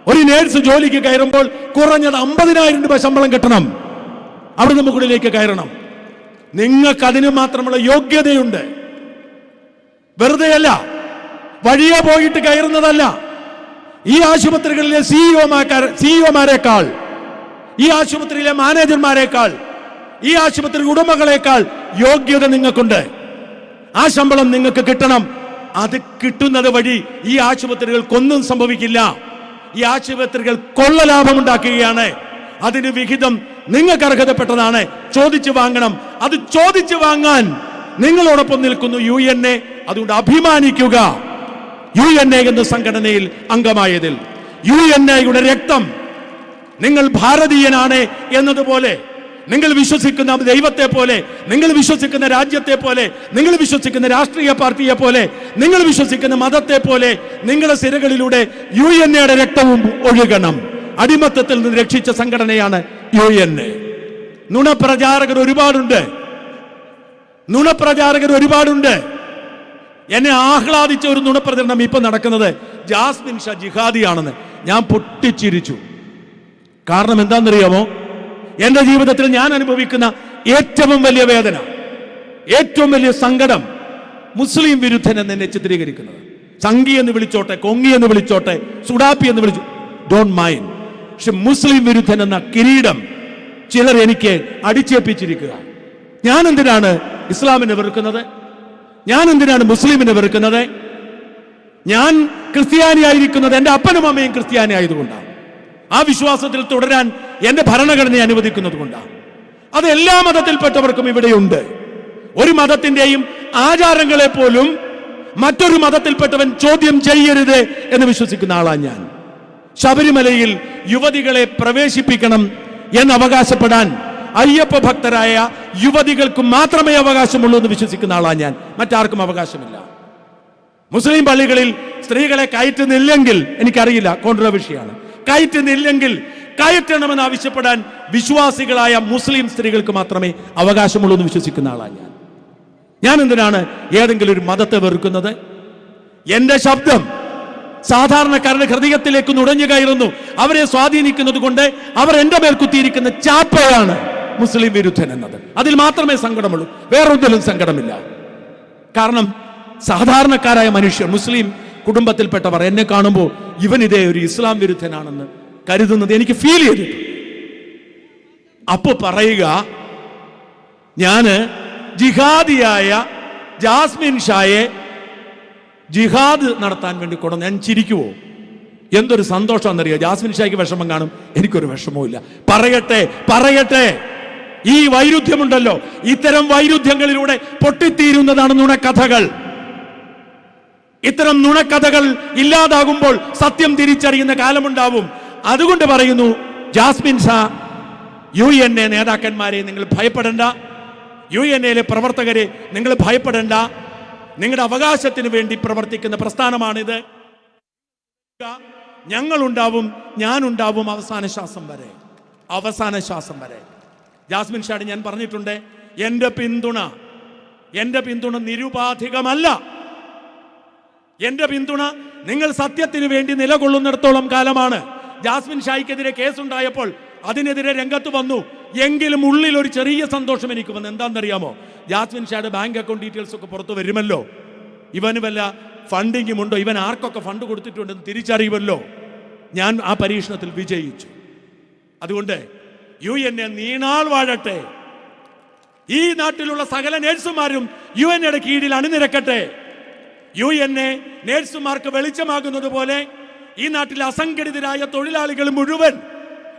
ഒരു നേഴ്സ് ജോലിക്ക് കയറുമ്പോൾ കുറഞ്ഞത് അമ്പതിനായിരം രൂപ ശമ്പളം കിട്ടണം. അവിടുന്ന് മുകളിലേക്ക് കയറണം. നിങ്ങൾക്ക് അതിന് മാത്രമുള്ള യോഗ്യതയുണ്ട്. വെറുതെയല്ല വഴിയെ പോയിട്ട് കയറുന്നതല്ല. ഈ ആശുപത്രികളിലെ സിഇഒമാക്കാർ സിഇഒമാരെക്കാൾ ഈ ആശുപത്രിയിലെ മാനേജർമാരെക്കാൾ ഈ ആശുപത്രി ഉടമകളെക്കാൾ യോഗ്യത നിങ്ങൾക്കുണ്ട്. ആ ശമ്പളം നിങ്ങൾക്ക് കിട്ടണം. അത് കിട്ടുന്നത് വഴി ഈ ആശുപത്രികൾക്കൊന്നും സംഭവിക്കില്ല. ഈ ആശുപത്രികൾ കൊള്ള ലാഭമുണ്ടാക്കുകയാണ് അതിന് വിഹിതം നിങ്ങൾക്ക് അർഹതപ്പെട്ടതാണ്. ചോദിച്ചു വാങ്ങണം. അത് ചോദിച്ചു വാങ്ങാൻ നിങ്ങളോടൊപ്പം നിൽക്കുന്നു യു എൻ എ. അതുകൊണ്ട് അഭിമാനിക്കുക. യു എൻ എ എന്ന സംഘടനയിൽ അംഗമായതിൽ. യു എൻ എയുടെ രക്തം നിങ്ങൾ ഭാരതീയനാണ് എന്നതുപോലെ നിങ്ങൾ വിശ്വസിക്കുന്ന ദൈവത്തെ പോലെ നിങ്ങൾ വിശ്വസിക്കുന്ന രാജ്യത്തെ പോലെ നിങ്ങൾ വിശ്വസിക്കുന്ന രാഷ്ട്രീയ പാർട്ടിയെ പോലെ നിങ്ങൾ വിശ്വസിക്കുന്ന മതത്തെ പോലെ നിങ്ങളുടെ സിരകളിലൂടെ യു എൻ എയുടെ രക്തവും ഒഴുകണം. അടിമത്തത്തിൽ നിന്ന് രക്ഷിച്ച സംഘടനയാണ് യു എൻ എ നുണപ്രചാരകർ ഒരുപാടുണ്ട്. നുണപ്രചാരകർ ഒരുപാടുണ്ട്. എന്നെ ആഹ്ലാദിച്ച ഒരു നുണപ്രചരണം ഇപ്പൊ നടക്കുന്നത് ജാസ്മിൻ ഷാ ജിഹാദിയാണെന്ന്. ഞാൻ പൊട്ടിച്ചിരിച്ചു. കാരണം എന്താണെന്നറിയാമോ? എന്റെ ജീവിതത്തിൽ ഞാൻ അനുഭവിക്കുന്ന ഏറ്റവും വലിയ വേദന ഏറ്റവും വലിയ സങ്കടം മുസ്ലിം വിരുദ്ധൻ എന്ന് എന്നെ ചിത്രീകരിക്കുന്നത്. സംഗി എന്ന് വിളിച്ചോട്ടെ കൊങ്ങി എന്ന് വിളിച്ചോട്ടെ സുഡാപ്പി എന്ന് വിളിച്ചു. ഡോണ്ട് മൈൻഡ് പക്ഷെ മുസ്ലിം വിരുദ്ധൻ എന്ന കിരീടം ചിലർ എനിക്ക് അടിച്ചേൽപ്പിച്ചിരിക്കുക. ഞാൻ എന്തിനാണ് ഇസ്ലാമിനെ വെറുക്കുന്നത്? ഞാൻ എന്തിനാണ് മുസ്ലിമിനെ വെറുക്കുന്നത്? ഞാൻ ക്രിസ്ത്യാനിയായിരിക്കുന്നത് എന്റെ അപ്പനും അമ്മയും ക്രിസ്ത്യാനി ആയതുകൊണ്ടാണ്. ആ വിശ്വാസത്തിൽ തുടരാൻ എന്റെ ഭരണഘടനയെ അനുവദിക്കുന്നത് കൊണ്ടാണ്. അത് എല്ലാ മതത്തിൽപ്പെട്ടവർക്കും ഇവിടെയുണ്ട്. ഒരു മതത്തിന്റെയും ആചാരങ്ങളെ പോലും മറ്റൊരു മതത്തിൽപ്പെട്ടവൻ ചോദ്യം ചെയ്യരുത് എന്ന് വിശ്വസിക്കുന്ന ആളാണ് ഞാൻ. ശബരിമലയിൽ യുവതികളെ പ്രവേശിപ്പിക്കണം എന്ന് അവകാശപ്പെടാൻ അയ്യപ്പ ഭക്തരായ യുവതികൾക്ക് മാത്രമേ അവകാശമുള്ളൂ എന്ന് വിശ്വസിക്കുന്ന ആളാണ് ഞാൻ. മറ്റാർക്കും അവകാശമില്ല. മുസ്ലിം പള്ളികളിൽ സ്ത്രീകളെ കയറ്റുന്നില്ലെങ്കിൽ എനിക്കറിയില്ല കോൺട്രവേഴ്സിയാണ് കയറ്റുന്നില്ലെങ്കിൽ കയറ്റണമെന്ന് ആവശ്യപ്പെടാൻ വിശ്വാസികളായ മുസ്ലിം സ്ത്രീകൾക്ക് മാത്രമേ അവകാശമുള്ളൂ എന്ന് വിശ്വസിക്കുന്ന ആളാണ് ഞാൻ. ഞാൻ എന്തിനാണ് ഏതെങ്കിലും ഒരു മതത്തെ വെറുക്കുന്നത്? എന്റെ ശബ്ദം സാധാരണക്കാരുടെ ഹൃദയത്തിലേക്ക് നുടഞ്ഞു കയറുന്നു. അവരെ സ്വാധീനിക്കുന്നത് കൊണ്ട് അവർ എന്റെ മേൽ കുത്തിയിരിക്കുന്ന ചാപ്പയാണ് മുസ്ലിം വിരുദ്ധൻ എന്നത്. അതിൽ മാത്രമേ സങ്കടമുള്ളൂ. വേറൊന്നിലും സങ്കടമില്ല. കാരണം സാധാരണക്കാരായ മനുഷ്യർ മുസ്ലിം കുടുംബത്തിൽപ്പെട്ടവർ എന്നെ കാണുമ്പോൾ ഇവൻ ഇതേ ഒരു ഇസ്ലാം വിരുദ്ധനാണെന്ന് കരുതുന്നത് എനിക്ക് ഫീൽ ചെയ്തിട്ടു അപ്പൊ പറയുക ഞാൻ ജിഹാദിയായ ജാസ്മിൻ ഷായെ ജിഹാദ് നടത്താൻ വേണ്ടി കൊണ്ടു ഞാൻ ചിരിക്കുവോ? എന്തൊരു സന്തോഷമാണെന്നറിയോ? ജാസ്മിൻ ഷായ്ക്ക് വിഷമം കാണും. എനിക്കൊരു വിഷമവും പറയട്ടെ പറയട്ടെ. ഈ വൈരുദ്ധ്യമുണ്ടല്ലോ. ഇത്തരം വൈരുദ്ധ്യങ്ങളിലൂടെ പൊട്ടിത്തീരുന്നതാണ് നുണക്കഥകൾ. ഇത്തരം നുണക്കഥകൾ ഇല്ലാതാകുമ്പോൾ സത്യം തിരിച്ചറിയുന്ന കാലമുണ്ടാവും. അതുകൊണ്ട് പറയുന്നു Jasmin Sha U N A നേതാക്കന്മാരെ നിങ്ങൾ ഭയപ്പെടേണ്ട. യു എൻ എയിലെ പ്രവർത്തകരെ നിങ്ങൾ ഭയപ്പെടേണ്ട. നിങ്ങളുടെ അവകാശത്തിന് വേണ്ടി പ്രവർത്തിക്കുന്ന പ്രസ്ഥാനമാണിത്. ഞങ്ങളുണ്ടാവും ഞാനുണ്ടാവും അവസാന ശ്വാസം വരെ. അവസാന ശ്വാസം വരെ. ജാസ്മിൻ ഷാഡ് ഞാൻ പറഞ്ഞിട്ടുണ്ട് എന്റെ പിന്തുണ എന്റെ പിന്തുണ നിരുപാധികമല്ല. എന്റെ പിന്തുണ നിങ്ങൾ സത്യത്തിന് വേണ്ടി നിലകൊള്ളുന്നിടത്തോളം കാലമാണ്. ജാസ്മിൻ ഷായ്ക്കെതിരെ കേസുണ്ടായപ്പോൾ അതിനെതിരെ രംഗത്ത് വന്നു. എങ്കിലും ഉള്ളിൽ ഒരു ചെറിയ സന്തോഷം എനിക്ക് വന്നു. എന്താണെന്നറിയാമോ? ജാസ്മിൻ ഷായുടെ ബാങ്ക് അക്കൗണ്ട് ഡീറ്റെയിൽസ് ഒക്കെ പുറത്ത് വരുമല്ലോ? ഇവന് വല്ല ഫണ്ടിങ്ങും ഉണ്ടോ? ഇവൻ ആർക്കൊക്കെ ഫണ്ട് കൊടുത്തിട്ടുണ്ടെന്ന് തിരിച്ചറിയുമല്ലോ? ഞാൻ ആ പരീക്ഷണത്തിൽ വിജയിച്ചു. അതുകൊണ്ട് യു എൻ എ നീണാൾ വാഴട്ടെ. ഈ നാട്ടിലുള്ള സകല നേഴ്സുമാരും യു എൻ എയുടെ കീഴിൽ അണിനിരക്കട്ടെ. യു എൻ എ നേഴ്സുമാർക്ക് വെളിച്ചമാകുന്നത് പോലെ ഈ നാട്ടിലെ അസംഘടിതരായ തൊഴിലാളികൾ മുഴുവൻ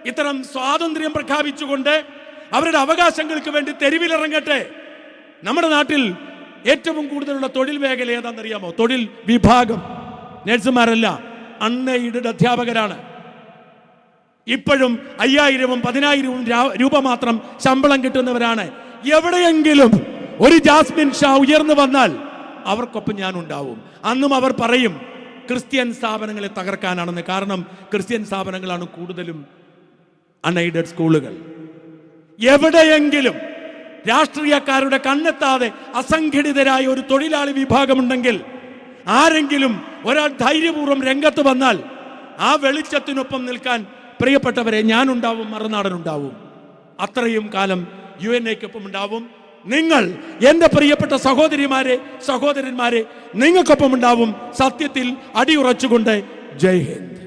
ഇത്തരം സ്വാതന്ത്ര്യം പ്രഖ്യാപിച്ചുകൊണ്ട് അവരുടെ അവകാശങ്ങൾക്ക് വേണ്ടി തെരുവിലിറങ്ങട്ടെ. നമ്മുടെ നാട്ടിൽ ഏറ്റവും കൂടുതലുള്ള തൊഴിൽ മേഖല ഏതാണെന്നറിയാമോ? തൊഴിൽ വിഭാഗം. നേഴ്സുമാരല്ല അൺഎയ്ഡഡ് അധ്യാപകരാണ്. ഇപ്പോഴും അയ്യായിരവും പതിനായിരവും രൂപ മാത്രം ശമ്പളം കിട്ടുന്നവരാണ്. എവിടെയെങ്കിലും ഒരു ജാസ്മിൻ ഷാ ഉയർന്നു വന്നാൽ അവർക്കൊപ്പം ഞാൻ ഉണ്ടാവും അന്നും അവർ പറയും ക്രിസ്ത്യൻ സ്ഥാപനങ്ങളെ തകർക്കാനാണെന്ന്. കാരണം ക്രിസ്ത്യൻ സ്ഥാപനങ്ങളാണ് കൂടുതലും അൺഎയ്ഡഡ് സ്കൂളുകൾ. എവിടെയെങ്കിലും രാഷ്ട്രീയക്കാരുടെ കണ്ണെത്താതെ അസംഘടിതരായ ഒരു തൊഴിലാളി വിഭാഗമുണ്ടെങ്കിൽ ആരെങ്കിലും ഒരാൾ ധൈര്യപൂർവം രംഗത്ത് വന്നാൽ ആ വെളിച്ചത്തിനൊപ്പം നിൽക്കാൻ പ്രിയപ്പെട്ടവരെ ഞാനുണ്ടാവും മറുനാടനുണ്ടാവും. അത്രയും കാലം യു എൻ എക്കൊപ്പം ഉണ്ടാവും. നിങ്ങൾ എന്റെ പ്രിയപ്പെട്ട സഹോദരിമാരെ സഹോദരന്മാരെ നിങ്ങൾക്കൊപ്പം ഉണ്ടാവും. സത്യത്തിൽ അടിയുറച്ചുകൊണ്ട് ജയ് ഹിന്ദ്.